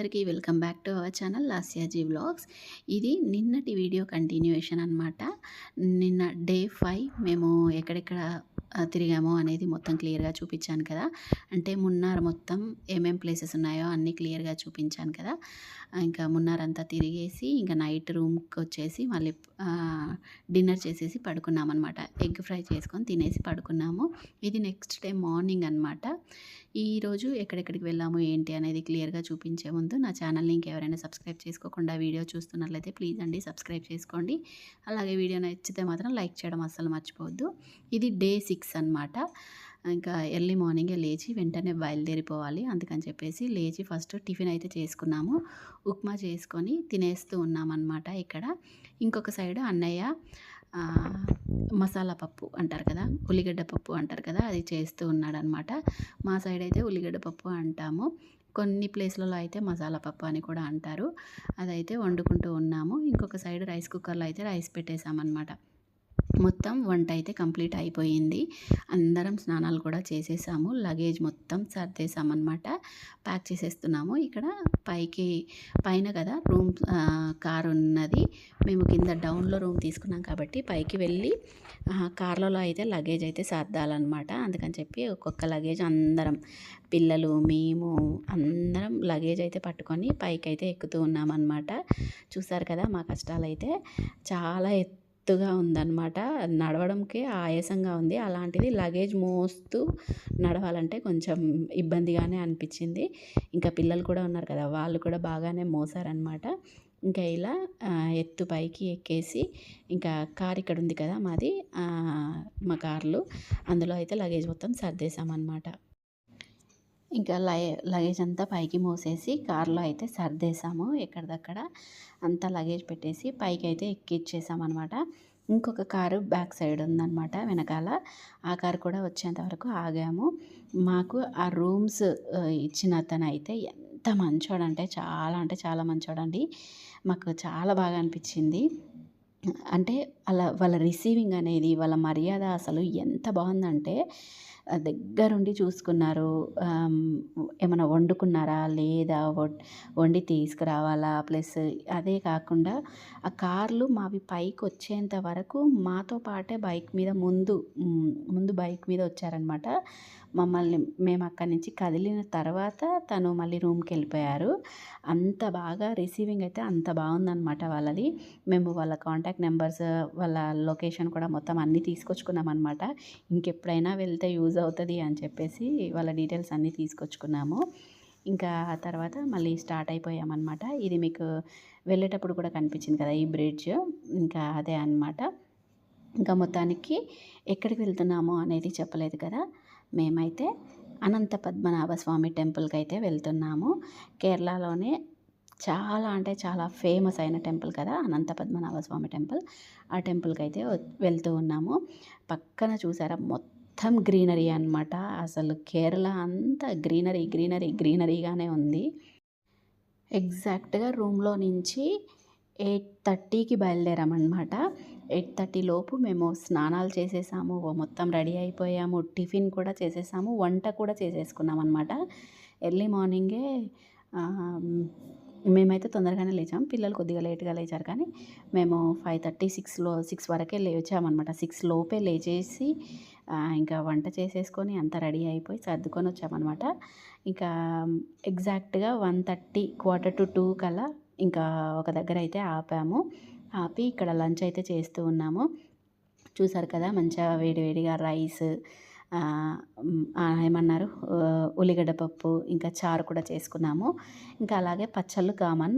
అందరికీ welcome back to our channel Lasyaji vlogs. ఇది నిన్నటి వీడియో కంటిన్యూయేషన్ అనమాట నిన్న డే ఫైవ్ మేము ఎక్కడెక్కడ తిరిగామో అనేది మొత్తం క్లియర్గా చూపించాను కదా. అంటే మున్నార్ మొత్తం ఏమేం ప్లేసెస్ ఉన్నాయో అన్నీ క్లియర్గా చూపించాను కదా. ఇంకా మున్నార్ అంతా తిరిగేసి ఇంకా నైట్ రూమ్కి వచ్చేసి మళ్ళీ డిన్నర్ చేసేసి పడుకున్నాం అనమాట ఎగ్ ఫ్రై చేసుకొని తినేసి పడుకున్నాము. ఇది నెక్స్ట్ డే మార్నింగ్ అనమాట ఈరోజు ఎక్కడెక్కడికి వెళ్ళాము ఏంటి అనేది క్లియర్గా చూపించే ముందు నా ఛానల్ని ఇంకెవరైనా సబ్స్క్రైబ్ చేసుకోకుండా వీడియో చూస్తున్నట్లయితే ప్లీజ్ అండి సబ్స్క్రైబ్ చేసుకోండి. అలాగే వీడియో నచ్చితే మాత్రం లైక్ చేయడం అస్సలు మర్చిపోవద్దు. ఇది డే సిక్స్ అనమాట ఇంకా ఎర్లీ మార్నింగే లేచి వెంటనే బయలుదేరిపోవాలి. అందుకని చెప్పేసి లేచి ఫస్ట్ టిఫిన్ అయితే చేసుకున్నాము. ఉప్మా చేసుకొని తినేస్తూ ఉన్నామన్నమాట ఇక్కడ. ఇంకొక సైడ్ అన్నయ్య మసాలా పప్పు అంటారు కదా ఉల్లిగడ్డ పప్పు అంటారు కదా అది చేస్తూ ఉన్నాడనమాట. మా సైడ్ అయితే ఉల్లిగడ్డ పప్పు అంటాము. కొన్ని ప్లేస్లలో అయితే మసాలా పప్పు అని కూడా అంటారు. అదైతే వండుకుంటూ ఉన్నాము. ఇంకొక సైడ్ రైస్ కుక్కర్లో అయితే రైస్ పెట్టేసామన్నమాట మొత్తం వంట అయితే కంప్లీట్ అయిపోయింది. అందరం స్నానాలు కూడా చేసేసాము. లగేజ్ మొత్తం సర్దేశామన్నమాట ప్యాక్ చేసేస్తున్నాము. ఇక్కడ పైకి పైన కదా రూమ్ కార్ ఉన్నది. మేము కింద డౌన్లో రూమ్ తీసుకున్నాం కాబట్టి పైకి వెళ్ళి కార్లలో అయితే లగేజ్ అయితే సర్దాలన్నమాట. అందుకని చెప్పి ఒక్కొక్క లగేజ్ అందరం పిల్లలు మేము అందరం లగేజ్ అయితే పట్టుకొని పైకి అయితే ఎక్కుతూ ఉన్నామన్నమాట. చూసారు కదా మా కష్టాలు అయితే చాలా ఎత్తు ఎత్తుగా ఉందన్నమాట. నడవడంకే ఆయాసంగా ఉంది. అలాంటిది లగేజ్ మోస్తూ నడవాలంటే కొంచెం ఇబ్బందిగానే అనిపించింది. ఇంకా పిల్లలు కూడా ఉన్నారు కదా వాళ్ళు కూడా బాగానే మోసారనమాట ఇంకా ఇలా ఎత్తు పైకి ఎక్కేసి ఇంకా కార్ ఇక్కడ ఉంది కదా మాది మా కార్లు. అందులో అయితే లగేజ్ మొత్తం సర్దేశామన్నమాట. ఇంకా లగ లగేజ్ అంతా పైకి మోసేసి కార్లో అయితే సర్దేశాము. ఎక్కడిదక్కడ అంతా లగేజ్ పెట్టేసి పైకి అయితే ఎక్కిచ్చేసామన్నమాట ఇంకొక కారు బ్యాక్ సైడ్ ఉందన్నమాట వెనకాల. ఆ కారు కూడా వచ్చేంత వరకు ఆగాము. మాకు ఆ రూమ్స్ ఇచ్చిన అతను అయితే ఎంత మంచోడంటే చాలా అంటే చాలా మంచోడండి. మాకు చాలా బాగా అనిపించింది. అంటే అలా వాళ్ళ రిసీవింగ్ అనేది వాళ్ళ మర్యాద అసలు ఎంత బాగుందంటే దగ్గరుండి చూసుకున్నారు. ఏమైనా వండుకున్నారా? లేదా వండి తీసుకురావాలా? ప్లస్ అదే కాకుండా ఆ కార్లు మావి పైకి వచ్చేంత వరకు మాతో పాటే బైక్ మీద ముందు ముందు బైక్ మీద వచ్చారనమాట. మమ్మల్ని మేము అక్కడి నుంచి కదిలిన తర్వాత తను మళ్ళీ రూమ్కి వెళ్ళిపోయారు. అంత బాగా రిసీవింగ్ అయితే అంత బాగుందనమాట వాళ్ళది. మేము వాళ్ళ కాంటాక్ట్ నెంబర్స్ వాళ్ళ లొకేషన్ కూడా మొత్తం అన్నీ తీసుకొచ్చుకున్నాం అనమాట ఇంకెప్పుడైనా వెళ్తే యూజ్ అవుతుంది అని చెప్పేసి వాళ్ళ డీటెయిల్స్ అన్నీ తీసుకొచ్చుకున్నాము. ఇంకా ఆ తర్వాత మళ్ళీ స్టార్ట్ అయిపోయామన్నమాట. ఇది మీకు వెళ్ళేటప్పుడు కూడా కనిపించింది కదా ఈ బ్రిడ్జ్. ఇంకా అదే అన్నమాట. ఇంకా మొత్తానికి ఎక్కడికి వెళ్తున్నామో అనేది చెప్పలేదు కదా. మేమైతే అనంత పద్మనాభ స్వామి టెంపుల్కి అయితే వెళ్తున్నాము. కేరళలోనే చాలా అంటే చాలా ఫేమస్ అయిన టెంపుల్ కదా అనంత పద్మనాభ స్వామి టెంపుల్. ఆ టెంపుల్కి అయితే వెళ్తూ ఉన్నాము. పక్కన చూసారా మొత్తం గ్రీనరీ అనమాట అసలు కేరళ అంతా గ్రీనరీ గ్రీనరీ గ్రీనరీగానే ఉంది. ఎగ్జాక్ట్గా రూమ్లో నుంచి ఎయిట్ థర్టీకి బయలుదేరామన్నమాట. ఎయిట్ థర్టీ లోపు మేము స్నానాలు చేసేసాము. మొత్తం రెడీ అయిపోయాము. టిఫిన్ కూడా చేసేసాము. వంట కూడా చేసేసుకున్నాం అనమాట ఎర్లీ మార్నింగే మేమైతే తొందరగానే లేచాం. పిల్లలు కొద్దిగా లేట్గా లేచారు కానీ మేము ఫైవ్ థర్టీ సిక్స్లో సిక్స్ వరకే లేచామన్నమాట. సిక్స్ లోపే లేచేసి ఇంకా వంట చేసేసుకొని అంతా రెడీ అయిపోయి సర్దుకొని వచ్చామన్నమాట. ఇంకా ఎగ్జాక్ట్గా one thirty quarter to two కల్లా ఇంకా ఒక దగ్గర అయితే ఆపాము. ఆపి ఇక్కడ లంచ్ అయితే చేస్తూ ఉన్నాము. చూసారు కదా మంచిగా వేడివేడిగా రైస్ ఏమన్నారు? ఉల్లిగడ్డ పప్పు ఇంకా చారు కూడా చేసుకున్నాము. ఇంకా అలాగే పచ్చళ్ళు కామన్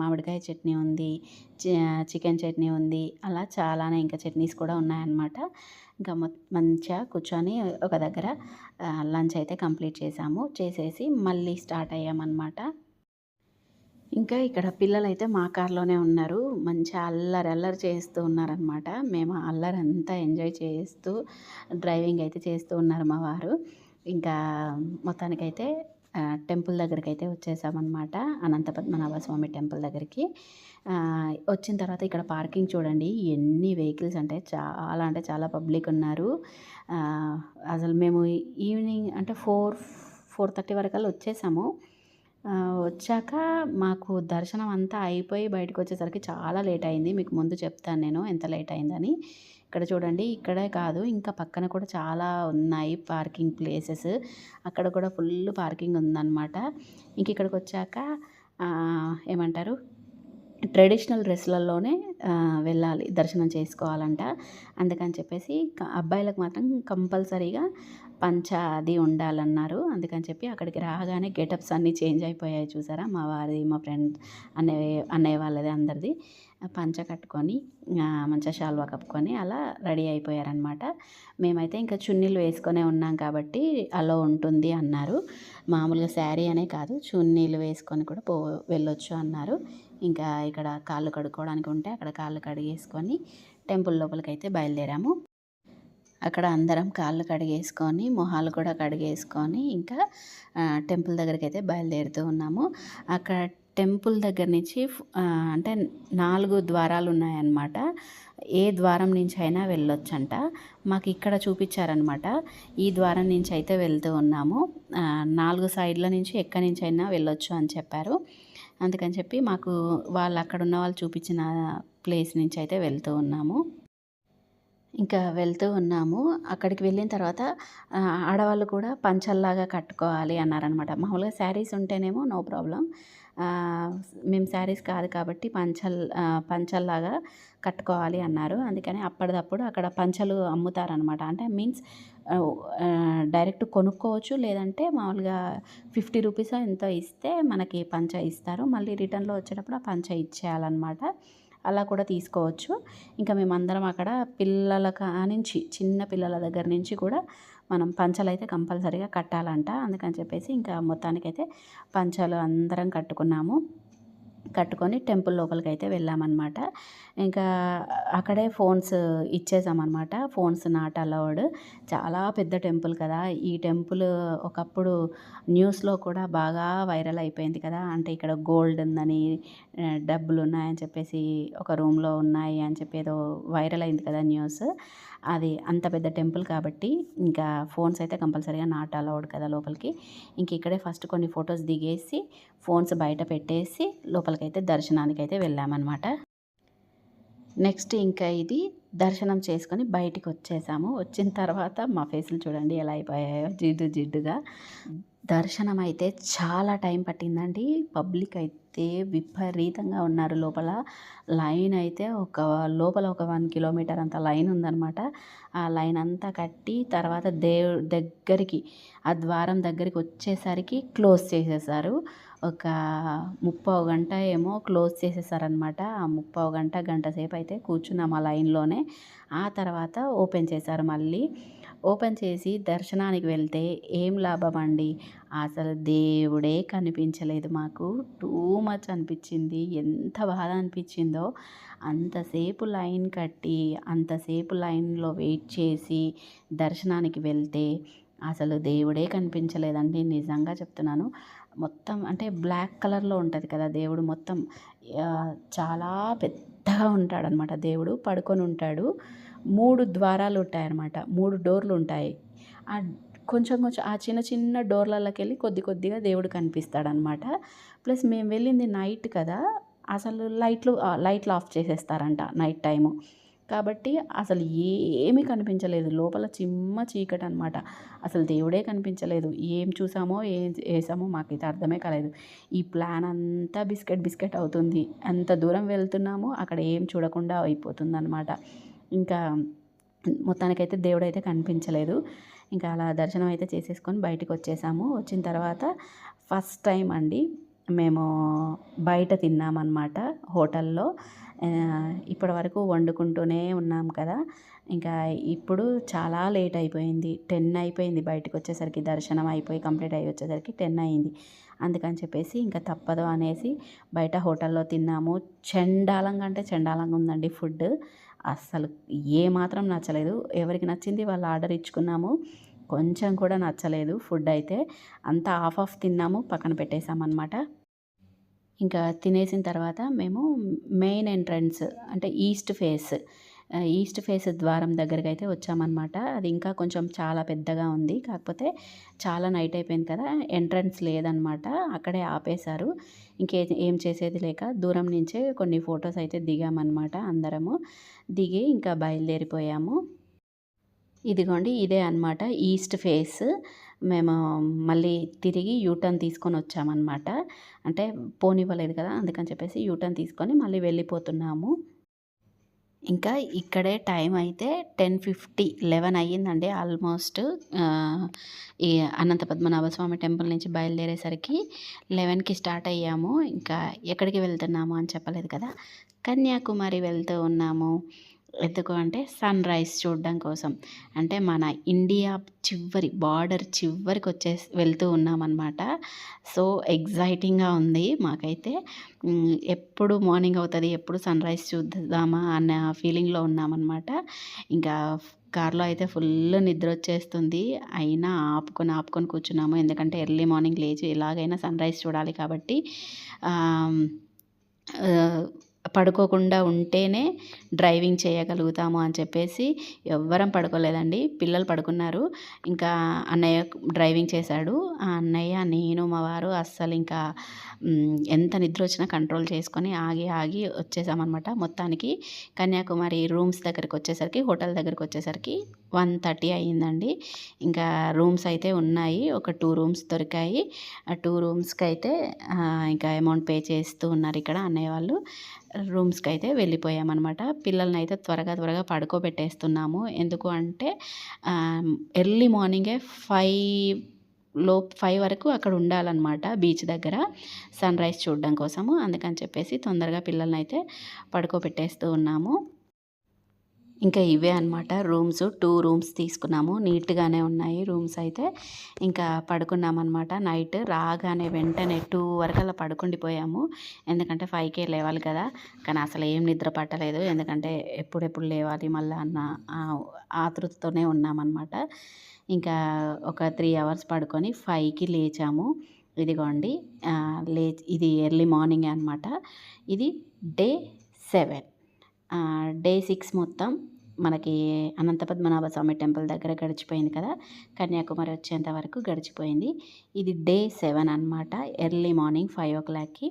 మామిడికాయ చట్నీ ఉంది చి- చికెన్ చట్నీ ఉంది అలా చాలానే ఇంకా చట్నీస్ కూడా ఉన్నాయన్నమాట. ఇంకా మంచిగా కూర్చొని ఒక దగ్గర లంచ్ అయితే కంప్లీట్ చేసాము. చేసేసి మళ్ళీ స్టార్ట్ అయ్యామన్నమాట. ఇంకా ఇక్కడ పిల్లలు అయితే మా కార్లోనే ఉన్నారు. మంచిగా అల్లరి అల్లరి చేస్తూ ఉన్నారనమాట మేము అల్లరి అంతా ఎంజాయ్ చేస్తూ డ్రైవింగ్ అయితే చేస్తూ ఉన్నారు మా వారు. ఇంకా మొత్తానికైతే టెంపుల్ దగ్గరికి అయితే వచ్చేసామన్నమాట. అనంత పద్మనాభ స్వామి టెంపుల్ దగ్గరికి. వచ్చిన తర్వాత ఇక్కడ పార్కింగ్ చూడండి. ఎన్ని వెహికల్స్ అంటే చాలా అంటే చాలా పబ్లిక్ ఉన్నారు. అసలు మేము ఈవినింగ్ అంటే ఫోర్ ఫోర్ థర్టీ వరకల్లా వచ్చేసాము. వచ్చాక మాకు దర్శనం అంతా అయిపోయి బయటకొచ్చేసరికి చాలా లేట్ అయింది. మీకు ముందు చెప్తాను నేను ఎంత లేట్ అయిందని. ఇక్కడ చూడండి ఇక్కడే కాదు ఇంకా పక్కన కూడా చాలా ఉన్నాయి పార్కింగ్ ప్లేసెస్. అక్కడ కూడా ఫుల్ పార్కింగ్ ఉందన్నమాట ఇంక ఇక్కడికి వచ్చాక ఏమంటారు ట్రెడిషనల్ డ్రెస్‌లలోనే వెళ్ళాలి దర్శనం చేసుకోవాలంట. అందుకని చెప్పేసి అబ్బాయిలకు మాత్రం కంపల్సరీగా పంచ అది ఉండాలన్నారు. అందుకని చెప్పి అక్కడికి రాగానే గెటప్స్ అన్నీ చేంజ్ అయిపోయాయి చూసారా? మా వారిది, మా ఫ్రెండ్ అన్నయ్య అన్నయ్య వాళ్ళది అందరిది. పంచ కట్టుకొని మంచిగా శాలువా కప్పుకొని అలా రెడీ అయిపోయారనమాట. మేమైతే ఇంకా చున్నీలు వేసుకొనే ఉన్నాం కాబట్టి అలో ఉంటుంది అన్నారు. మామూలుగా శారీ అనే కాదు చున్నీలు వేసుకొని కూడా పో వెళ్ళొచ్చు అన్నారు. ఇంకా ఇక్కడ కాళ్ళు కడుక్కోవడానికి ఉంటే అక్కడ కాళ్ళు కడిగేసుకొని టెంపుల్ లోపలికైతే బయలుదేరాము. అక్కడ అందరం కాళ్ళు కడిగేసుకొని, మొహాలు కూడా కడిగేసుకొని ఇంకా టెంపుల్ దగ్గరికి అయితే బయలుదేరుతూ ఉన్నాము. అక్కడ టెంపుల్ దగ్గర నుంచి అంటే నాలుగు ద్వారాలు ఉన్నాయన్నమాట ఏ ద్వారం నుంచి అయినా వెళ్ళొచ్చంట. మాకు ఇక్కడ చూపించారనమాట ఈ ద్వారం నుంచి అయితే వెళ్తూ ఉన్నాము. నాలుగు సైడ్‌ల నుంచి ఎక్కడి నుంచి అయినా వెళ్ళొచ్చు అని చెప్పారు. అందుకని చెప్పి మాకు వాళ్ళు అక్కడున్న వాళ్ళు చూపించిన ప్లేస్ నుంచి అయితే వెళ్తూ ఉన్నాము. ఇంకా వెళ్తూ ఉన్నాము. అక్కడికి వెళ్ళిన తర్వాత ఆడవాళ్ళు కూడా పంచల్లాగా కట్టుకోవాలి అన్నారనమాట. మామూలుగా శారీస్ ఉంటేనేమో నో ప్రాబ్లం మేము శారీస్ కాదు కాబట్టి పంచల్ పంచల్లాగా కట్టుకోవాలి అన్నారు. అందుకని అప్పటిదప్పుడు అక్కడ పంచలు అమ్ముతారనమాట. అంటే మీన్స్ డైరెక్ట్ కొనుక్కోవచ్చు. లేదంటే మామూలుగా ఫిఫ్టీ రూపీస్ ఎంతో ఇస్తే మనకి పంచ ఇస్తారు. మళ్ళీ రిటర్న్‌లో వచ్చేటప్పుడు ఆ పంచ ఇచ్చేయాలన్నమాట అలా కూడా తీసుకోవచ్చు. ఇంకా మేమందరం అక్కడ పిల్లల నుంచి చిన్న పిల్లల దగ్గర నుంచి కూడా మనం పంచలైతే కంపల్సరీగా కట్టాలంట. అందుకని చెప్పేసి ఇంకా మొత్తానికైతే పంచాలు అందరం కట్టుకున్నాము. కట్టుకొని టెంపుల్ లోపలికైతే వెళ్ళామన్నమాట ఇంకా అక్కడే ఫోన్స్ ఇచ్చేసామన్నమాట ఫోన్స్ నాట్ అలౌడ్. చాలా పెద్ద టెంపుల్ కదా! ఈ టెంపుల్ ఒకప్పుడు న్యూస్‌లో కూడా బాగా వైరల్ అయిపోయింది కదా! అంటే ఇక్కడ గోల్డ్ ఉందని, డబ్బులు ఉన్నాయని చెప్పేసి ఒక రూమ్‌లో ఉన్నాయి అని చెప్పి ఏదో వైరల్ అయింది కదా న్యూస్. అది అంత పెద్ద టెంపుల్ కాబట్టి ఇంకా ఫోన్స్ అయితే కంపల్సరీగా నాట్ అలౌడ్ కదా లోపలికి. ఇంక ఇక్కడే ఫస్ట్ కొన్ని ఫొటోస్ దిగేసి ఫోన్స్ బయట పెట్టేసి లోపలికైతే అయితే వెళ్ళామనమాట. నెక్స్ట్ ఇంకా ఇది దర్శనం చేసుకొని బయటికి వచ్చేసాము వచ్చిన తర్వాత మా ఫేసులు చూడండి ఎలా అయిపోయాయో జిడ్డు జిడ్డుగా. దర్శనం అయితే చాలా టైం పట్టిందండి. పబ్లిక్ అయితే విపరీతంగా ఉన్నారు లోపల. లైన్ అయితే ఒక లోపల ఒక వన్ కిలోమీటర్ అంత లైన్ ఉందనమాట. ఆ లైన్ అంతా కట్టి తర్వాత దేవు దగ్గరికి ఆ ద్వారం దగ్గరికి వచ్చేసరికి క్లోజ్ చేసేసారు. ఒక ముప్పావు గంట ఏమో క్లోజ్ చేసేసారనమాట. ఆ ముప్పావు గంట, గంట సేపు అయితే కూర్చున్నాం ఆ లైన్‌లోనే. ఆ తర్వాత ఓపెన్ చేశారు మళ్ళీ. ఓపెన్ చేసి దర్శనానికి వెళ్తే ఏం లాభం అండి అసలు దేవుడే కనిపించలేదు మాకు. టూ మచ్ అనిపించింది ఎంత బాధ అనిపించిందో అంతసేపు లైన్ కట్టి, అంతసేపు లైన్‌లో వెయిట్ చేసి దర్శనానికి వెళ్తే అసలు దేవుడే కనిపించలేదండి. నిజంగా చెప్తున్నాను. మొత్తం అంటే బ్లాక్ కలర్‌లో ఉంటుంది కదా దేవుడు మొత్తం. చాలా పెద్దగా ఉంటాడనమాట దేవుడు. పడుకొని ఉంటాడు మూడు ద్వారాలు 3 ద్వారాలుంటాయనమాట. 3 డోర్లుంటాయి. ఆ కొంచెం కొంచెం ఆ చిన్న చిన్న డోర్లలోకెళ్ళి కొద్ది కొద్దిగా దేవుడు కనిపిస్తాడనమాట. ప్లస్ మేము వెళ్ళింది నైట్ కదా! అసలు లైట్లు లైట్లు ఆఫ్ చేసేస్తారంట నైట్ టైము. కాబట్టి అసలు ఏమీ కనిపించలేదు. లోపల చిమ్మ చీకటి అనమాట అసలు దేవుడే కనిపించలేదు. ఏం చూసామో, ఏం చేసామో మాకైతే అర్థమే కాలేదు. ఈ ప్లాన్ అంతా బిస్కెట్ బిస్కెట్ అవుతుంది. ఎంత దూరం వెళ్తున్నామో అక్కడ ఏం చూడకుండా అయిపోతుందనమాట. ఇంకా మొత్తానికైతే దేవుడైతే కనిపించలేదు. ఇంకా అలా దర్శనం అయితే చేసేసుకొని బయటికొచ్చేసాము. వచ్చిన తర్వాత ఫస్ట్ టైం అండి మేము బయట తిన్నామనమాట హోటల్‌లో. ఇప్పటి ఇప్పటివరకు వండుకుంటూనే ఉన్నాం కదా! ఇంకా ఇప్పుడు చాలా లేట్ అయిపోయింది. 10 అయిపోయింది బయటికొచ్చేసరికి దర్శనం అయిపోయి కంప్లీట్ అయ్యి వచ్చేసరికి 10 అయింది. అందుకని చెప్పేసి ఇంకా తప్పదు అనేసి బయట హోటల్‌లో తిన్నాము. చెండాలంగా అంటే చెండాలంగా ఉందండి ఫుడ్. అస్సలు ఏమాత్రం నచ్చలేదు. ఎవరికి నచ్చింది వాళ్ళు ఆర్డర్ ఇచ్చుకున్నాము. కొంచెం కూడా నచ్చలేదు ఫుడ్ అయితే. అంతా హాఫ్ ఆఫ్ తిన్నాము. పక్కన పెట్టేశామన్నమాట ఇంకా తినేసిన తర్వాత మేము మెయిన్ ఎంట్రన్స్ అంటే ఈస్ట్ ఫేస్ ఈస్ట్ ఫేస్ ద్వారం దగ్గరకైతే వచ్చామనమాట. అది ఇంకా కొంచెం చాలా పెద్దగా ఉంది. కాకపోతే చాలా నైట్ అయిపోయింది కదా! ఎంట్రన్స్ లేదనమాట. అక్కడే ఆపేశారు. ఇంకే ఏం చేసేది లేక దూరం నుంచే కొన్ని ఫొటోస్ అయితే దిగామనమాట అందరము. దిగి ఇంకా బయలుదేరిపోయాము. ఇదిగోండి ఇదే అనమాట ఈస్ట్ ఫేస్. మేము మళ్ళీ తిరిగి యూటర్న్ తీసుకొని వచ్చామనమాట. అంటే పోనివ్వలేదు కదా! అందుకని చెప్పేసి యూ టర్న్ తీసుకొని మళ్ళీ వెళ్ళిపోతున్నాము. ఇంకా ఇక్కడే టైం అయితే 10:50 11 అయ్యిందండి ఆల్మోస్ట్. ఈ అనంత పద్మనాభ స్వామి టెంపుల్ నుంచి బయలుదేరేసరికి 11కి స్టార్ట్ అయ్యాము. ఇంకా ఎక్కడికి వెళ్తున్నాము అని చెప్పలేదు కదా! కన్యాకుమారి వెళ్తూ ఉన్నాము. ఎందుకు అంటే సన్ రైజ్ చూడడం కోసం. అంటే మన ఇండియా చివరి బార్డర్ చివరికి వచ్చే వెళ్తూ ఉన్నామనమాట. సో, ఎగ్జైటింగ్గా ఉంది మాకైతే. ఎప్పుడు మార్నింగ్ అవుతుంది ఎప్పుడు సన్‌రైజ్ చూద్దామా అన్న ఫీలింగ్‌లో ఉన్నామనమాట. ఇంకా కార్‌లో అయితే ఫుల్ నిద్ర వచ్చేస్తుంది అయినా ఆపుకొని, ఆపుకొని కూర్చున్నాము. ఎందుకంటే ఎర్లీ మార్నింగ్ లేచి ఎలాగైనా సన్ రైజ్ చూడాలి కాబట్టి పడుకోకుండా ఉంటేనే డ్రైవింగ్ చేయగలుగుతాము అని చెప్పేసి ఎవ్వరం పడుకోలేదండి. పిల్లలు పడుకున్నారు. ఇంకా అన్నయ్య డ్రైవింగ్ చేశాడు. ఆ అన్నయ్య, నేను, మా వారు అస్సలు ఇంకా ఎంత నిద్ర వచ్చినా కంట్రోల్ చేసుకొని ఆగి, ఆగి వచ్చేసామన్నమాట మొత్తానికి కన్యాకుమారి రూమ్స్ దగ్గరకొచ్చేసరికి హోటల్ దగ్గరకి వచ్చేసరికి వన్ థర్టీ అయిందండి. ఇంకా రూమ్స్ అయితే ఉన్నాయి. ఒక టూ రూమ్స్ దొరికాయి. ఆ టూ రూమ్స్కి అయితే ఇంకా అమౌంట్ పే చేస్తూ ఉన్నారు ఇక్కడ అన్నయ్య వాళ్ళు. రూమ్స్కి అయితే వెళ్ళిపోయామనమాట. అయితే త్వరగా, త్వరగా పడుకోబెట్టేస్తున్నాము. ఎందుకు అంటే ఎర్లీ మార్నింగే ఫైవ్లో ఫైవ్ వరకు అక్కడ ఉండాలనమాట బీచ్ దగ్గర. సన్ రైజ్ చూడడం కోసము. అందుకని చెప్పేసి తొందరగా పిల్లలనైతే పడుకోబెట్టేస్తూ ఉన్నాము. ఇంకా ఇవే అనమాట రూమ్స్. టూ రూమ్స్ తీసుకున్నాము. నీట్‌గానే ఉన్నాయి రూమ్స్ అయితే. ఇంకా పడుకున్నామన్నమాట నైట్. రాగానే వెంటనే 2 వరకల్లా పడుకుండిపోయాము. ఎందుకంటే ఫైవ్కే లేవాలి కదా! కానీ అసలు ఏం నిద్ర పట్టలేదు. ఎందుకంటే ఎప్పుడెప్పుడు లేవాలి మళ్ళీ అన్న ఆతృతతోనే ఉన్నామనమాట. ఇంకా ఒక త్రీ అవర్స్ పడుకొని ఫైవ్కి లేచాము. ఇదిగోండి లే లేచి ఇది ఎర్లీ మార్నింగ్ అనమాట. ఇది డే సెవెన్ డే సిక్స్ మొత్తం మనకి అనంత పద్మనాభ స్వామి టెంపుల్ దగ్గర గడిచిపోయింది కదా! కన్యాకుమారి వచ్చేంత వరకు గడిచిపోయింది. ఇది డే సెవెన్ అనమాట. ఎర్లీ మార్నింగ్ 5:00కి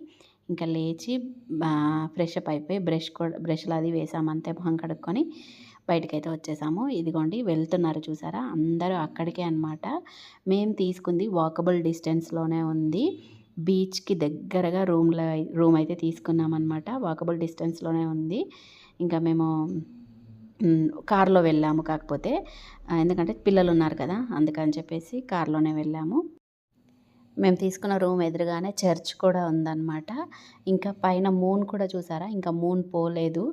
ఇంకా లేచి ఫ్రెష్ అప్ అయిపోయి బ్రష్ కూడా బ్రష్‌లు అది వేసాము అంతే మొహం కడుక్కొని బయటకైతే వచ్చేసాము. ఇదిగోండి వెళ్తున్నారు చూసారా! అందరూ అక్కడికే అనమాట. మేము తీసుకుంది వాకబుల్ డిస్టెన్స్‌లోనే ఉంది. బీచ్‌కి దగ్గరగా రూమ్‌లో రూమ్ అయితే తీసుకున్నామన్నమాట వాకబుల్ డిస్టెన్స్‌లోనే ఉంది. ఇంకా మేము కారులో వెళ్ళాము కాకపోతే. ఎందుకంటే పిల్లలు ఉన్నారు కదా! అందుకని చెప్పేసి కార్‌లోనే వెళ్ళాము. మేము తీసుకున్న రూమ్ ఎదురుగానే చర్చ్ కూడా ఉందనమాట. ఇంకా పైన మూన్ కూడా చూసారా? ఇంకా మూన్ పోలేదు.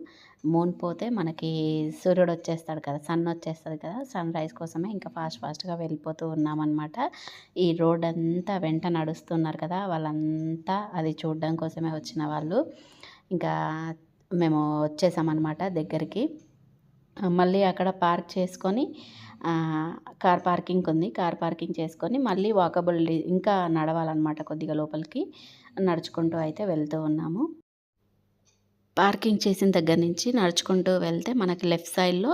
మూన్ పోతే మనకి సూర్యుడు వచ్చేస్తాడు కదా! సన్ వచ్చేస్తుంది కదా! సన్ రైజ్ కోసమే ఇంకా ఫాస్ట్ ఫాస్ట్‌గా వెళ్ళిపోతూ ఉన్నామనమాట. ఈ రోడ్ అంతా వెంట నడుస్తున్నారు కదా! వాళ్ళంతా అది చూడడం కోసమే వచ్చిన వాళ్ళు. ఇంకా మేము వచ్చేసామన్నమాట దగ్గరికి. మళ్ళీ అక్కడ పార్క్ చేసుకొని కార్ పార్కింగ్ ఉంది. కార్ పార్కింగ్ చేసుకొని మళ్ళీ వాకబుల్ ఇంకా నడవాలన్నమాట కొద్దిగా లోపలికి. నడుచుకుంటూ అయితే వెళ్తూ ఉన్నాము. పార్కింగ్ చేసిన దగ్గర నుంచి నడుచుకుంటూ వెళ్తే మనకి లెఫ్ట్ సైడ్‌లో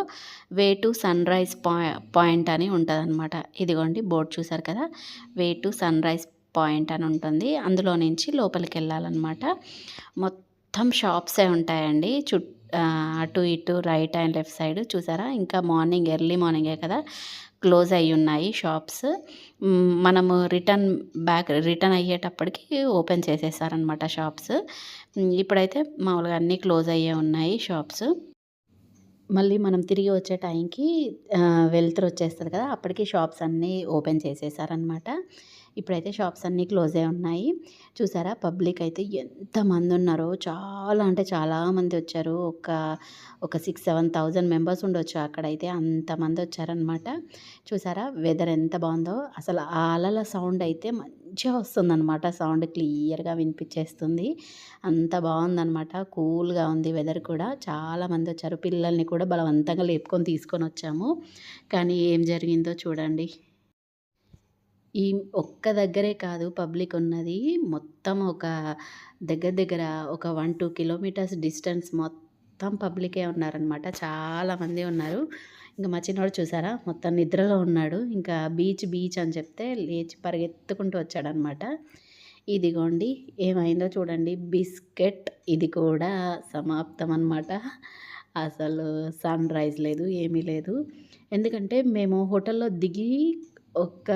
వే టు సన్‌రైజ్ పాయి పాయింట్ అని ఉంటుందన్నమాట ఇదిగోండి బోర్డు చూసారు కదా! వే టు సన్‌రైజ్ పాయింట్ అని ఉంటుంది. అందులో నుంచి లోపలికి వెళ్ళాలన్నమాట మొత్తం షాప్సే ఉంటాయండి. చుట్టూ అటు ఇటు రైట్ అండ్ లెఫ్ట్ సైడ్ చూసారా? ఇంకా మార్నింగ్ ఎర్లీ మార్నింగే కదా! క్లోజ్ అయ్యున్నాయి షాప్స్. మనము రిటర్న్ బ్యాక్ రిటర్న్ అయ్యేటప్పటికి ఓపెన్ చేసేసారనమాట షాప్స్. ఇప్పుడైతే మామూలుగా అన్నీ క్లోజ్ అయ్యే ఉన్నాయి షాప్స్. మళ్ళీ మనం తిరిగి వచ్చే టైంకి వెళ్తురు వెలుతురొచ్చేస్తది కదా! అప్పటికి షాప్స్ అన్నీ ఓపెన్ చేసేసారనమాట. ఇప్పుడైతే షాప్స్ అన్నీ క్లోజ్ అయి ఉన్నాయి. చూసారా పబ్లిక్ అయితే ఎంతమంది ఉన్నారో చాలా అంటే చాలామంది వచ్చారు. ఒక ఒక 6, 7,000 మెంబర్స్ ఉండొచ్చు అక్కడైతే అంతమందొచ్చారనమాట. చూసారా వెదర్ ఎంత బాగుందో అసలు ఆ అలల సౌండ్ అయితే మంచిగా వస్తుందన్నమాట సౌండ్ క్లియర్‌గా వినిపించేస్తుంది అంత బాగుందనమాట కూల్‌గా ఉంది వెదర్ కూడా. చాలా మందొచ్చారు. పిల్లల్ని కూడా బలవంతంగా లేపుకొని తీసుకొని వచ్చాము కానీ ఏం జరిగిందో చూడండి. ఈ ఒక్క దగ్గరే కాదు పబ్లిక్ ఉన్నది. మొత్తం ఒక దగ్గర దగ్గర ఒక 1, 2 కిలోమీటర్స్ డిస్టెన్స్ మొత్తం పబ్లికే ఉన్నారనమాట చాలామంది ఉన్నారు. ఇంకా మా చిన్నోడు చూసారా? మొత్తం నిద్రలో ఉన్నాడు. ఇంకా బీచ్ బీచ్ అని చెప్తే లేచి పరిగెత్తుకుంటూ వచ్చాడనమాట ఇదిగోండి ఏమైందో చూడండి. బిస్కెట్ ఇది కూడా సమాప్తం అనమాట అసలు సన్ రైజ్ లేదు ఏమీ లేదు. ఎందుకంటే మేము హోటల్లో దిగి ఒక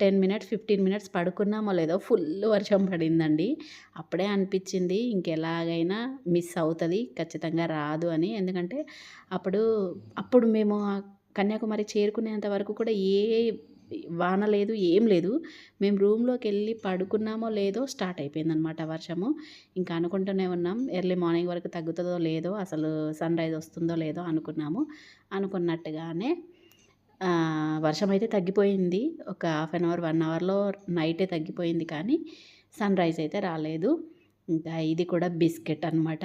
టెన్ మినిట్స్ ఫిఫ్టీన్ మినిట్స్ పడుకున్నామో లేదో ఫుల్ వర్షం పడిందండి. అప్పుడే అనిపించింది ఇంకెలాగైనా మిస్ అవుతుంది ఖచ్చితంగా రాదు అని. ఎందుకంటే అప్పుడు అప్పుడు మేము కన్యాకుమారి చేరుకునేంత వరకు కూడా ఏ వాన లేదు ఏం లేదు. మేము రూమ్లోకి వెళ్ళి పడుకున్నామో లేదో స్టార్ట్ అయిపోయిందనమాట వర్షము. ఇంకా అనుకుంటూనే ఉన్నాం ఎర్లీ మార్నింగ్ వరకు తగ్గుతుందో లేదో అసలు సన్ రైజ్ వస్తుందో లేదో అనుకున్నాము. అనుకున్నట్టుగానే వర్షం అయితే తగ్గిపోయింది. ఒక హాఫ్ అన్ అవర్ వన్ అవర్లో నైటే తగ్గిపోయింది కానీ సన్ రైజ్ అయితే రాలేదు. ఇంకా ఇది కూడా బిస్కెట్ అనమాట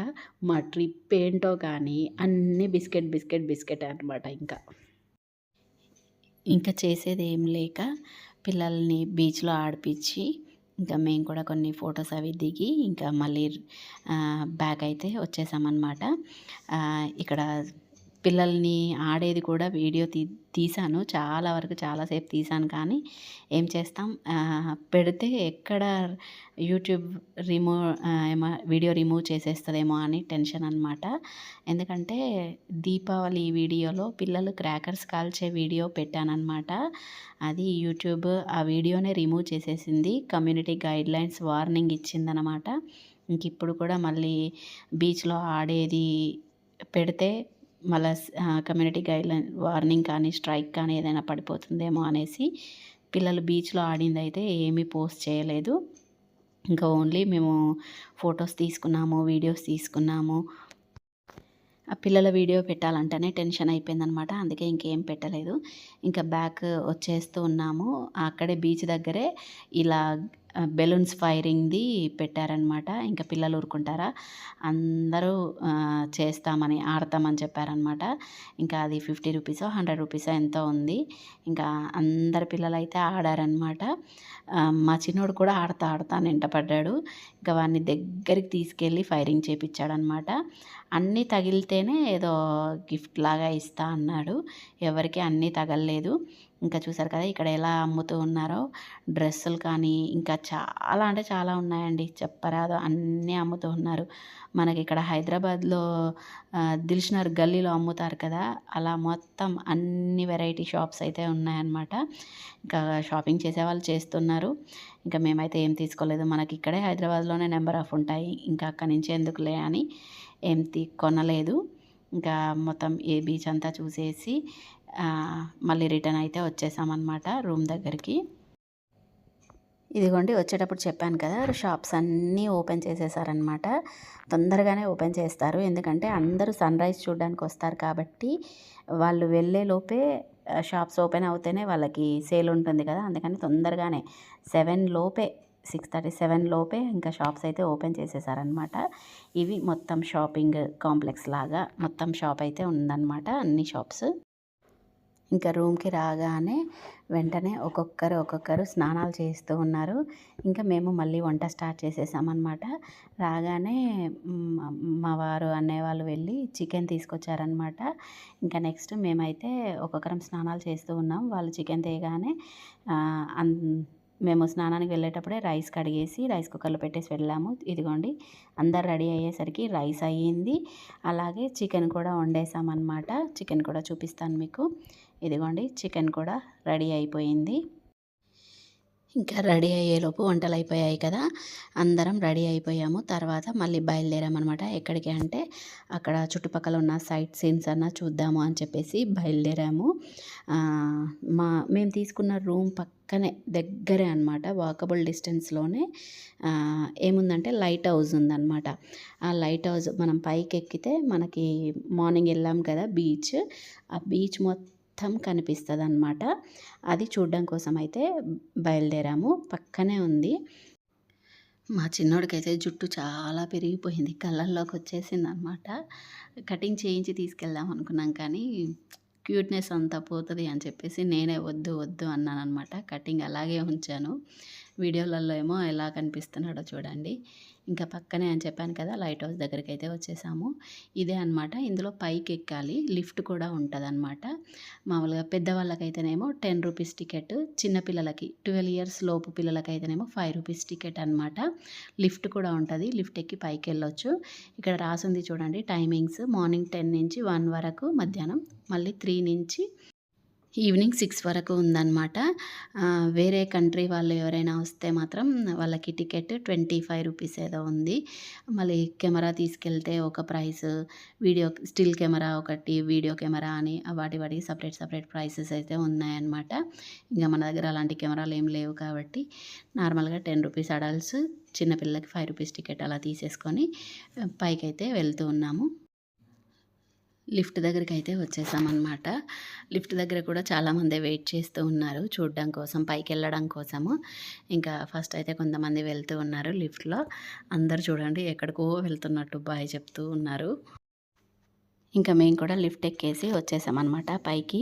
మా ట్రిప్ ఏంటో కానీ అన్నీ బిస్కెట్ బిస్కెట్ బిస్కెట్ అనమాట ఇంకా. ఇంకా చేసేది ఏం లేక పిల్లల్ని బీచ్లో ఆడిపించి ఇంకా మేము కూడా కొన్ని ఫొటోస్ అవి దిగి ఇంకా మళ్ళీ బ్యాక్ అయితే వచ్చేసామన్నమాట. ఇక్కడ పిల్లల్ని ఆడేది కూడా వీడియో తీ తీసాను చాలా వరకు చాలాసేపు తీసాను కానీ ఏం చేస్తాం? పెడితే ఎక్కడ యూట్యూబ్ రిమూవ్ ఏమో వీడియో రిమూవ్ చేసేస్తుందేమో అని టెన్షన్ అనమాట ఎందుకంటే దీపావళి వీడియోలో పిల్లలు క్రాకర్స్ కాల్చే వీడియో పెట్టానన్నమాట. అది యూట్యూబ్ ఆ వీడియోనే రిమూవ్ చేసేసింది. కమ్యూనిటీ గైడ్లైన్స్ వార్నింగ్ ఇచ్చిందనమాట ఇంక ఇప్పుడు కూడా మళ్ళీ బీచ్లో ఆడేది పెడితే మళ్ళీ కమ్యూనిటీ గైడ్లైన్ వార్నింగ్ కానీ స్ట్రైక్ కానీ ఏదైనా పడిపోతుందేమో అనేసి పిల్లలు బీచ్లో ఆడింది అయితే ఏమీ పోస్ట్ చేయలేదు. ఇంకా ఓన్లీ మేము ఫొటోస్ తీసుకున్నాము వీడియోస్ తీసుకున్నాము. ఆ పిల్లల వీడియో పెట్టాలంటేనే టెన్షన్ అయిపోయిందనమాట అందుకే ఇంకేం పెట్టలేదు. ఇంకా బ్యాక్ వచ్చేస్తూ ఉన్నాము. అక్కడే బీచ్ దగ్గరే ఇలా బెలూన్స్ ఫైరింగ్ది పెట్టారనమాట. ఇంకా పిల్లలు ఊరుకుంటారా? అందరూ చేస్తామని ఆడతామని చెప్పారనమాట. ఇంకా అది ఫిఫ్టీ రూపీసో హండ్రెడ్ రూపీసో ఎంతో ఉంది. ఇంకా అందరు పిల్లలు అయితే ఆడారనమాట మా చిన్నోడు కూడా ఆడతా ఆడతా నింట పడ్డాడు ఇంకా వాడిని దగ్గరికి తీసుకెళ్ళి ఫైరింగ్ చేపించాడనమాట అన్నీ తగిలితేనే ఏదో గిఫ్ట్ లాగా ఇస్తా అన్నాడు. ఎవరికి అన్నీ తగలలేదు. లేదు. ఇంకా చూసారు కదా ఇక్కడ ఎలా అమ్ముతూ ఉన్నారో. డ్రెస్సులు కానీ ఇంకా చాలా అంటే చాలా ఉన్నాయండి. చెప్పరాదు అన్నీ అమ్ముతూ ఉన్నారు. మనకి ఇక్కడ హైదరాబాద్లో దిల్షనర్ గల్లీలో అమ్ముతారు కదా. అలా మొత్తం అన్ని వెరైటీ షాప్స్ అయితే ఉన్నాయన్నమాట. ఇంకా షాపింగ్ చేసే వాళ్ళు చేస్తున్నారు. ఇంకా మేమైతే ఏం తీసుకోలేదు. మనకి ఇక్కడే హైదరాబాద్లోనే నెంబర్ ఆఫ్ ఉంటాయి. ఇంకా అక్కడి నుంచి ఎందుకులే అని ఏం తీ కొనలేదు. ఇంకా మొత్తం ఏ బీచ్ అంతా చూసేసి మళ్ళీ రిటర్న్ అయితే వచ్చేసామన్నమాట రూమ్ దగ్గరికి. ఇదిగోండి వచ్చేటప్పుడు చెప్పాను కదా షాప్స్ అన్నీ ఓపెన్ చేసేసారనమాట తొందరగానే ఓపెన్ చేస్తారు. ఎందుకంటే అందరూ సన్ రైజ్ చూడడానికి వస్తారు కాబట్టి వాళ్ళు వెళ్ళే లోపే షాప్స్ ఓపెన్ అవుతేనే వాళ్ళకి సేల్ ఉంటుంది కదా అందుకని తొందరగానే సెవెన్ లోపే సిక్స్ థర్టీ సెవెన్ లోపే ఇంకా షాప్స్ అయితే ఓపెన్ చేసేసారనమాట ఇవి మొత్తం షాపింగ్ కాంప్లెక్స్ లాగా మొత్తం షాప్ అయితే ఉందన్నమాట అన్ని షాప్స్. ఇంకా రూమ్కి రాగానే వెంటనే ఒక్కొక్కరు ఒక్కొక్కరు స్నానాలు చేస్తూ ఉన్నారు. ఇంకా మేము మళ్ళీ వంట స్టార్ట్ చేసేసామన్నమాట. రాగానే మా వారు అన్నయ్యవాళ్ళు వెళ్ళి చికెన్ తీసుకొచ్చారనమాట ఇంకా నెక్స్ట్ మేమైతే ఒక్కొక్కరం స్నానాలు చేస్తూ ఉన్నాం. వాళ్ళు చికెన్ తేగానే అన్ మేము స్నానానికి వెళ్ళేటప్పుడే రైస్ కడిగేసి రైస్ కుక్కర్లో పెట్టేసి వెళ్ళాము. ఇదిగోండి అందరు రెడీ అయ్యేసరికి రైస్ అయ్యింది. అలాగే చికెన్ కూడా వండేసామన్నమాట. చికెన్ కూడా చూపిస్తాను మీకు. ఇదిగోండి చికెన్ కూడా రెడీ అయిపోయింది. ఇంకా రెడీ అయ్యేలోపు వంటలు అయిపోయాయి కదా. అందరం రెడీ అయిపోయాము. తర్వాత మళ్ళీ బయలుదేరామన్నమాట. ఎక్కడికి అంటే అక్కడ చుట్టుపక్కల ఉన్న సైట్ సీన్స్ అన్న చూద్దాము అని చెప్పేసి బయలుదేరాము. మా మేము తీసుకున్న రూమ్ పక్కనే దగ్గరే అనమాట వాకబుల్ డిస్టెన్స్లోనే ఏముందంటే లైట్ హౌస్ ఉందన్నమాట. ఆ లైట్ హౌస్ మనం పైకి ఎక్కితే మనకి మార్నింగ్ వెళ్ళాం కదా బీచ్. ఆ బీచ్ మొత్తం కనిపిస్తుంది అనమాట అది చూడడం కోసం అయితే బయలుదేరాము. పక్కనే ఉంది. మా చిన్నోడికైతే జుట్టు చాలా పెరిగిపోయింది. కళ్ళల్లోకి వచ్చేసింది అనమాట కటింగ్ చేయించి తీసుకెళ్దాం అనుకున్నాం కానీ క్యూట్నెస్ అంతా పోతుంది అని చెప్పేసి నేనే వద్దు వద్దు అన్నాను అనమాట కటింగ్ అలాగే ఉంచాను. వీడియోలలో ఏమో ఎలా కనిపిస్తున్నాడో చూడండి. ఇంకా పక్కనే అని చెప్పాను కదా లైట్ హౌస్ దగ్గరికి అయితే వచ్చేసాము. ఇదే అనమాట ఇందులో పైకి ఎక్కాలి లిఫ్ట్ కూడా ఉంటుంది అనమాట మామూలుగా పెద్దవాళ్ళకైతేనేమో టెన్ రూపీస్ టికెట్ చిన్నపిల్లలకి ట్వెల్వ్ ఇయర్స్ లోపు పిల్లలకైతేనేమో ఫైవ్ రూపీస్ టికెట్ అనమాట లిఫ్ట్ కూడా ఉంటుంది. లిఫ్ట్ ఎక్కి పైకి వెళ్ళొచ్చు ఇక్కడ రాసుంది చూడండి టైమింగ్స్. మార్నింగ్ టెన్ నుంచి వన్ వరకు మధ్యాహ్నం మళ్ళీ త్రీ నుంచి ఈవినింగ్ సిక్స్ వరకు ఉందన్నమాట. వేరే కంట్రీ వాళ్ళు ఎవరైనా వస్తే మాత్రం వాళ్ళకి టికెట్ ట్వంటీ ఫైవ్ రూపీస్ ఏదో ఉంది. మళ్ళీ కెమెరా తీసుకెళ్తే ఒక ప్రైస్ వీడియో స్టిల్ కెమెరా ఒకటి వీడియో కెమెరా అని వాటి వాటికి సపరేట్ సపరేట్ ప్రైసెస్ అయితే ఉన్నాయన్నమాట. ఇంకా మన దగ్గర అలాంటి కెమెరాలు ఏం లేవు కాబట్టి నార్మల్గా టెన్ రూపీస్ అడల్ట్స్ చిన్నపిల్లలకి ఫైవ్ రూపీస్ టికెట్ అలా తీసేసుకొని పైకి అయితే వెళ్తూ ఉన్నాము. లిఫ్ట్ దగ్గరికి అయితే వచ్చేసామన్నమాట. లిఫ్ట్ దగ్గర కూడా చాలామంది వెయిట్ చేస్తూ ఉన్నారు చూడడం కోసం పైకి వెళ్ళడం కోసము. ఇంకా ఫస్ట్ అయితే కొంతమంది వెళ్తూ ఉన్నారు లిఫ్ట్లో. అందరు చూడండి ఎక్కడికో వెళ్తున్నట్టు బాయ్ చెప్తూ ఉన్నారు. ఇంకా మేము కూడా లిఫ్ట్ ఎక్కేసి వచ్చేసామన్నమాట పైకి.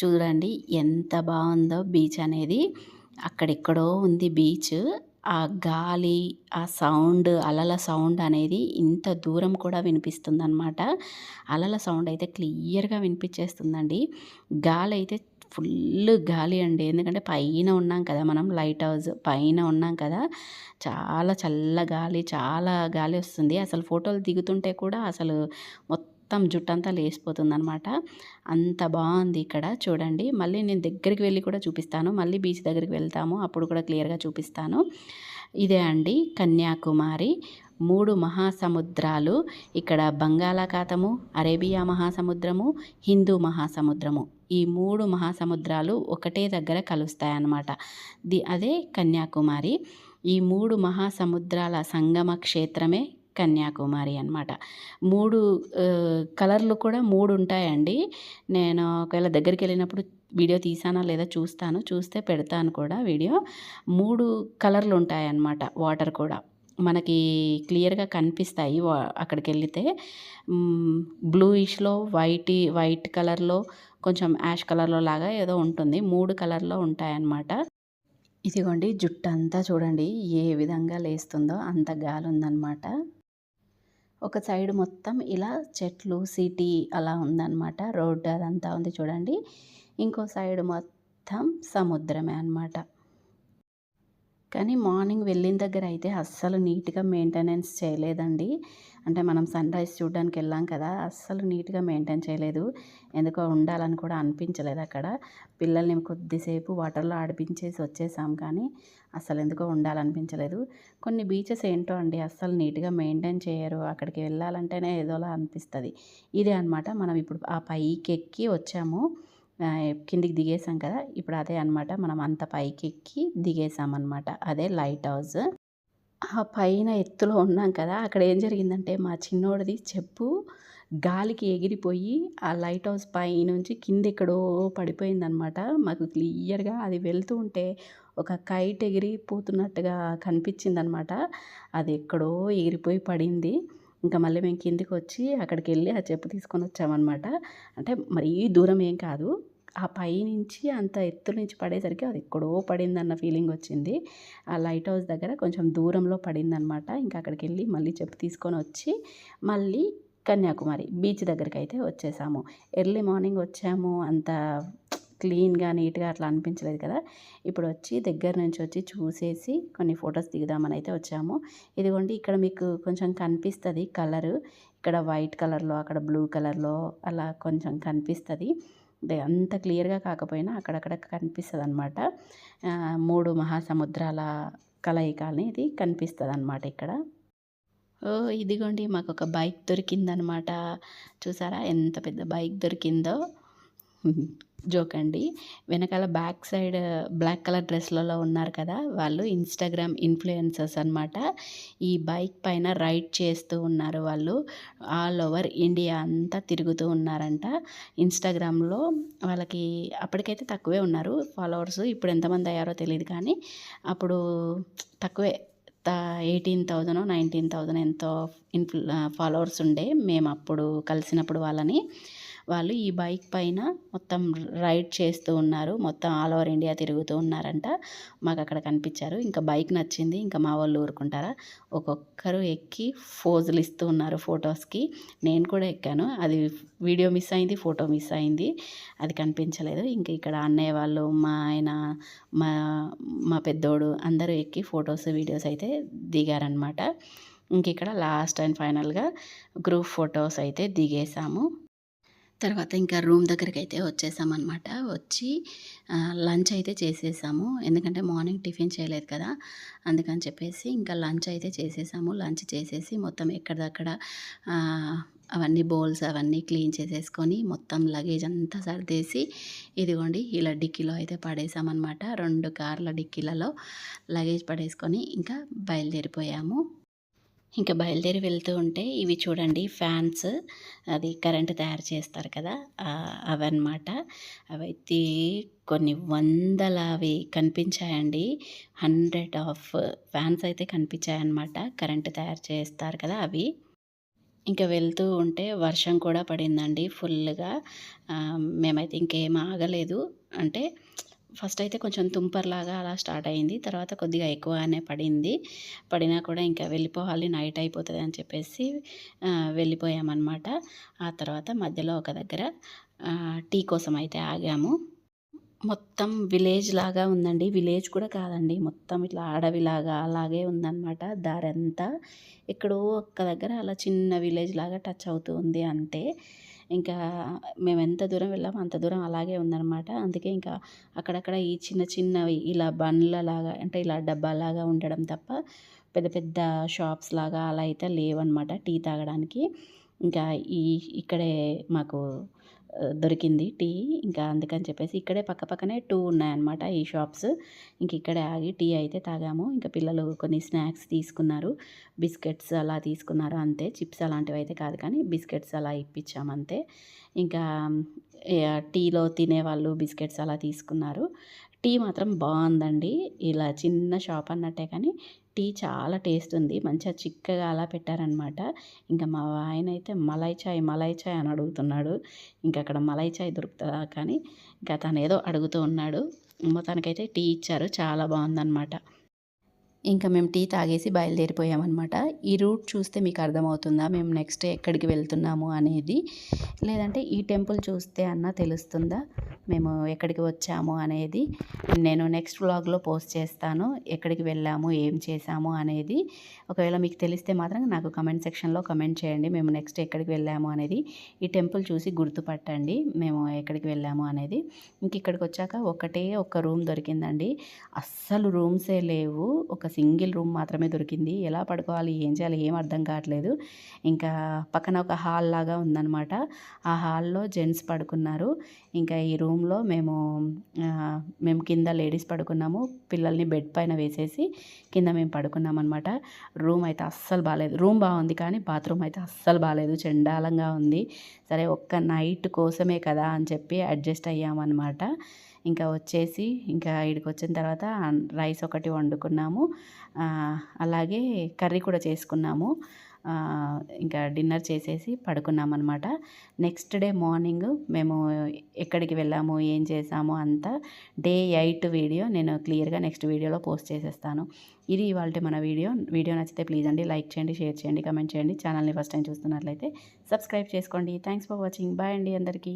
చూడండి ఎంత బాగుందో బీచ్ అనేది. అక్కడెక్కడో ఉంది బీచ్. ఆ గాలి ఆ సౌండ్ అలల సౌండ్ అనేది ఇంత దూరం కూడా వినిపిస్తుందన్నమాట. అలల సౌండ్ అయితే క్లియర్గా వినిపించేస్తుందండి. గాలి అయితే ఫుల్ గాలి అండి. ఎందుకంటే పైన ఉన్నాం కదా మనం లైట్ హౌస్ పైన ఉన్నాం కదా చాలా చల్ల గాలి చాలా గాలి వస్తుంది. అసలు ఫోటోలు దిగుతుంటే కూడా అసలు మొత్తం మొత్తం జుట్టంతా లేసిపోతుంది అనమాట అంత బాగుంది ఇక్కడ. చూడండి. మళ్ళీ నేను దగ్గరికి వెళ్ళి కూడా చూపిస్తాను. మళ్ళీ బీచ్ దగ్గరికి వెళ్తాము. అప్పుడు కూడా క్లియర్గా చూపిస్తాను. ఇదే అండి కన్యాకుమారి. మూడు మహాసముద్రాలు. ఇక్కడ బంగాళాఖాతము అరేబియా మహాసముద్రము హిందూ మహాసముద్రము. ఈ మూడు మహాసముద్రాలు ఒకటే దగ్గర కలుస్తాయన్నమాట. ది అదే కన్యాకుమారి. ఈ మూడు మహాసముద్రాల సంగమ క్షేత్రమే కన్యాకుమారి అనమాట మూడు కలర్లు కూడా మూడు ఉంటాయండి నేను ఒకవేళ దగ్గరికి వెళ్ళినప్పుడు వీడియో తీసానా లేదా చూస్తాను చూస్తే పెడతాను కూడా వీడియో. మూడు కలర్లు ఉంటాయన్నమాట వాటర్ కూడా. మనకి క్లియర్గా కనిపిస్తాయి వా- అక్కడికి వెళితే బ్లూయిష్లో వైట్ వైట్ కలర్లో కొంచెం యాష్ కలర్లో లాగా ఏదో ఉంటుంది. మూడు కలర్లో ఉంటాయన్నమాట. ఇదిగోండి జుట్టు అంతా చూడండి ఏ విధంగా లేస్తుందో అంత గాలి ఉందన్నమాట ఒక సైడ్ మొత్తం ఇలా చెట్లు సిటీ అలా ఉందన్నమాట. రోడ్డు అదంతా ఉంది చూడండి. ఇంకో సైడ్ మొత్తం సముద్రమే అన్నమాట. కానీ మార్నింగ్ వెళ్ళిన దగ్గర అయితే అస్సలు నీట్గా మెయింటెనెన్స్ చేయలేదండి. అంటే మనం సన్ రైజ్ చూడడానికి వెళ్ళాం కదా అస్సలు నీట్గా మెయింటైన్ చేయలేదు. ఎందుకో ఉండాలని కూడా అనిపించలేదు అక్కడ. పిల్లల్ని కొద్దిసేపు వాటర్లో ఆడిపించేసి వచ్చేసాం కానీ అసలు ఎందుకో ఉండాలనిపించలేదు. కొన్ని బీచెస్ ఏంటో అండి అస్సలు నీట్గా మెయింటైన్ చేయరు. అక్కడికి వెళ్ళాలంటేనే ఏదోలా అనిపిస్తుంది. ఇదే అనమాట మనం ఇప్పుడు ఆ పైకి ఎక్కి వచ్చాము కిందికి దిగేసాం కదా ఇప్పుడు అదే అనమాట మనం అంత పైకి ఎక్కి దిగేసాం అనమాట అదే లైట్ హౌస్. ఆ పైన ఎత్తులో ఉన్నాం కదా అక్కడ ఏం జరిగిందంటే మా చిన్నోడిది చెప్పు గాలికి ఎగిరిపోయి ఆ లైట్ హౌస్ పైనుంచి కింద ఎక్కడో పడిపోయిందనమాట. మాకు క్లియర్గా అది వెళ్తూ ఉంటే ఒక కైట్ ఎగిరిపోతున్నట్టుగా కనిపించిందనమాట. అది ఎక్కడో ఎగిరిపోయి పడింది. ఇంకా మళ్ళీ మేము కిందికి వచ్చి అక్కడికి వెళ్ళి ఆ చెప్పు తీసుకొని వచ్చామన్నమాట అంటే మరీ దూరం ఏం కాదు. ఆ పై నుంచి అంత ఎత్తు నుంచి పడేసరికి అది ఎక్కడో పడిందన్న ఫీలింగ్ వచ్చింది. ఆ లైట్ హౌస్ దగ్గర కొంచెం దూరంలో పడిందనమాట ఇంకా అక్కడికి వెళ్ళి మళ్ళీ చెప్పు తీసుకొని వచ్చి మళ్ళీ కన్యాకుమారి బీచ్ దగ్గరికి అయితే వచ్చేసాము. ఎర్లీ మార్నింగ్ వచ్చాము. అంత క్లీన్గా నీట్గా అట్లా అనిపించలేదు కదా. ఇప్పుడు వచ్చి దగ్గర నుంచి వచ్చి చూసేసి కొన్ని ఫొటోస్ దిగుదామని అయితే వచ్చాము. ఇదిగోండి ఇక్కడ మీకు కొంచెం కనిపిస్తుంది కలరు. ఇక్కడ వైట్ కలర్లో అక్కడ బ్లూ కలర్లో అలా కొంచెం కనిపిస్తుంది. అంత క్లియర్గా కాకపోయినా అక్కడక్కడ కనిపిస్తుంది అనమాట మూడు మహాసముద్రాల కలయిక అనేది కనిపిస్తుంది అనమాట ఇక్కడ. ఓ ఇదిగోండి మాకు ఒక బైక్ దొరికిందనమాట చూసారా ఎంత పెద్ద బైక్ దొరికిందో? జోక్ అండి. వెనకాల బ్యాక్ సైడ్ బ్లాక్ కలర్ డ్రెస్లలో ఉన్నారు కదా వాళ్ళు ఇన్స్టాగ్రామ్ ఇన్ఫ్లుయెన్సర్స్ అనమాట ఈ బైక్ పైన రైడ్ చేస్తూ ఉన్నారు వాళ్ళు. ఆల్ ఓవర్ ఇండియా అంతా తిరుగుతూ ఉన్నారంట. ఇన్స్టాగ్రామ్లో వాళ్ళకి అప్పటికైతే తక్కువే ఉన్నారు ఫాలోవర్స్. ఇప్పుడు ఎంతమంది అయ్యారో తెలియదు కానీ అప్పుడు తక్కువే. ఎయిటీన్ థౌజండ్ నైన్టీన్ థౌజండ్ ఎంతో ఇన్ఫ్లు ఫాలోవర్స్ ఉండే. మేము అప్పుడు కలిసినప్పుడు వాళ్ళని. వాళ్ళు ఈ బైక్ పైన మొత్తం రైడ్ చేస్తూ ఉన్నారు. మొత్తం ఆల్ ఓవర్ ఇండియా తిరుగుతూ ఉన్నారంట. మాకు అక్కడ కనిపించారు. ఇంకా బైక్ నచ్చింది. ఇంకా మా వాళ్ళు ఊరుకుంటారా? ఒక్కొక్కరు ఎక్కి ఫోజులు ఇస్తూ ఉన్నారు ఫొటోస్కి నేను కూడా ఎక్కాను. అది వీడియో మిస్ అయింది ఫోటో మిస్ అయింది. అది కనిపించలేదు. ఇంకా ఇక్కడ అన్నయ్య వాళ్ళు మా ఆయన మా మా పెద్దోడు అందరూ ఎక్కి ఫొటోస్ వీడియోస్ అయితే దిగారనమాట ఇంక ఇక్కడ లాస్ట్ అండ్ ఫైనల్గా గ్రూప్ ఫొటోస్ అయితే దిగేసాము. తర్వాత ఇంకా రూమ్ దగ్గరికి అయితే వచ్చేసామన్నమాట. వచ్చి లంచ్ అయితే చేసేసాము. ఎందుకంటే మార్నింగ్ టిఫిన్ చేయలేదు కదా. అందుకని చెప్పేసి ఇంకా లంచ్ అయితే చేసేసాము. లంచ్ చేసేసి మొత్తం ఎక్కడిదక్కడ అవన్నీ బౌల్స్ అవన్నీ క్లీన్ చేసేసుకొని మొత్తం లగేజ్ అంతా సర్దేసి ఇదిగోండి ఇలా డిక్కీలో అయితే పడేసామన్నమాట. రెండు కార్ల డిక్కీలలో లగేజ్ పడేసుకొని ఇంకా బయలుదేరిపోయాము. ఇంకా బయలుదేరి వెళ్తూ ఉంటే ఇవి చూడండి ఫ్యాన్స్ అది కరెంట్ తయారు చేస్తారు కదా అవన్నమాట. అవైతే కొన్ని వందల అవి కనిపించాయండి. హండ్రెడ్ ఆఫ్ ఫ్యాన్స్ అయితే కనిపించాయన్నమాట కరెంట్ తయారు చేస్తారు కదా అవి. ఇంకా వెళ్తూ ఉంటే వర్షం కూడా పడిందండి ఫుల్గా. మేమైతే ఇంకేం ఆగలేదు. అంటే ఫస్ట్ అయితే కొంచెం తుంపర్లాగా అలా స్టార్ట్ అయింది. తర్వాత కొద్దిగా ఎక్కువగానే పడింది. పడినా కూడా ఇంకా వెళ్ళిపోవాలి నైట్ అయిపోతుంది అని చెప్పేసి వెళ్ళిపోయామన్నమాట. ఆ తర్వాత మధ్యలో ఒక దగ్గర టీ కోసం అయితే ఆగాము. మొత్తం విలేజ్ లాగా ఉందండి. విలేజ్ కూడా కాదండి. మొత్తం ఇట్లా అడవిలాగా అలాగే ఉందన్నమాట దారంతా. ఎక్కడో ఒక్క దగ్గర అలా చిన్న విలేజ్ లాగా టచ్ అవుతూ ఉంది అంతే ఇంకా మేము ఎంత దూరం వెళ్ళామో అంత దూరం అలాగే ఉందన్నమాట. అందుకే ఇంకా అక్కడక్కడ ఈ చిన్న చిన్నవి ఇలా బండ్లలాగా అంటే ఇలా డబ్బాలాగా ఉండడం తప్ప పెద్ద పెద్ద షాప్స్ లాగా అలా అయితే లేవన్నమాట టీ తాగడానికి. ఇంకా ఈ ఇక్కడే మాకు దొరికింది టీ. ఇంకా అందుకని చెప్పేసి ఇక్కడే పక్క పక్కనే టూ ఉన్నాయన్నమాట ఈ షాప్స్. ఇంక ఇక్కడే ఆగి టీ అయితే తాగాము. ఇంకా పిల్లలు కొన్ని స్నాక్స్ తీసుకున్నారు. బిస్కెట్స్ అలా తీసుకున్నారు అంతే. చిప్స్ అలాంటివి అయితే కాదు కానీ బిస్కెట్స్ అలా ఇప్పించాము అంతే. ఇంకా టీలో తినేవాళ్ళు బిస్కెట్స్ అలా తీసుకున్నారు. టీ మాత్రం బాగుందండి ఇలా చిన్న షాప్ అన్నట్టే కానీ టీ చాలా టేస్ట్ ఉంది. మంచిగా చిక్కగా అలా పెట్టారనమాట ఇంకా మా ఆయన అయితే మలై చాయ్ మలై చాయ్ అని అడుగుతున్నాడు. ఇంకా అక్కడ మలై చాయ్ దొరుకుతుందా కానీ ఇంకా తను ఏదో అడుగుతూ ఉన్నాడు. మొత్తానికైతే టీ ఇచ్చారు. చాలా బాగుందన్నమాట ఇంకా మేము టీ తాగేసి బయలుదేరిపోయామన్నమాట. ఈ రూట్ చూస్తే మీకు అర్థమవుతుందా మేము నెక్స్ట్ ఎక్కడికి వెళ్తున్నాము అనేది? లేదంటే ఈ టెంపుల్ చూస్తే అన్న తెలుస్తుందా? మేము ఎక్కడికి వచ్చాము అనేది? నేను నెక్స్ట్ వ్లాగ్లో పోస్ట్ చేస్తాను. ఎక్కడికి వెళ్ళాము ఏం చేసాము అనేది. ఒకవేళ మీకు తెలిస్తే మాత్రం నాకు కమెంట్ సెక్షన్లో కమెంట్ చేయండి. మేము నెక్స్ట్ ఎక్కడికి వెళ్ళాము అనేది. ఈ టెంపుల్ చూసి గుర్తుపట్టండి మేము ఎక్కడికి వెళ్ళాము అనేది. ఇంక ఇక్కడికి వచ్చాక ఒకటే ఒక రూమ్ దొరికిందండి. అస్సలు రూమ్సే లేవు. ఒక సింగిల్ రూమ్ మాత్రమే దొరికింది. ఎలా పడుకోవాలి ఏం చేయాలి ఏం అర్థం కావట్లేదు. ఇంకా పక్కన ఒక హాల్ లాగా ఉందన్నమాట. ఆ హాల్లో జెంట్స్ పడుకున్నారు. ఇంకా ఈ రూమ్లో మేము మేము కింద లేడీస్ పడుకున్నాము. పిల్లల్ని బెడ్ పైన వేసేసి కింద మేము పడుకున్నాం అనమాట రూమ్ అయితే అస్సలు బాగాలేదు రూమ్ బాగుంది కానీ బాత్రూమ్ అయితే అస్సలు బాగాలేదు చెండాలంగా ఉంది. సరే ఒక్క నైట్ కోసమే కదా అని చెప్పి అడ్జస్ట్ అయ్యామన్నమాట. ఇంకా వచ్చేసి ఇంకా ఇక్కడికి వచ్చిన తర్వాత రైస్ ఒకటి వండుకున్నాము. అలాగే కర్రీ కూడా చేసుకున్నాము. ఇంకా డిన్నర్ చేసేసి పడుకున్నాం అనమాట నెక్స్ట్ డే మార్నింగ్ మేము ఎక్కడికి వెళ్ళాము ఏం చేసాము అంతా డే ఎయిట్ వీడియో నేను క్లియర్గా నెక్స్ట్ వీడియోలో పోస్ట్ చేసేస్తాను. ఇది ఇవాళ మన వీడియో. వీడియో నచ్చితే ప్లీజ్ అండి లైక్ చేయండి షేర్ చేయండి కమెంట్ చేయండి. ఛానల్ని ఫస్ట్ టైం చూస్తున్నట్లయితే సబ్స్క్రైబ్ చేసుకోండి. Thanks for watching. బాయ్ అండి అందరికీ.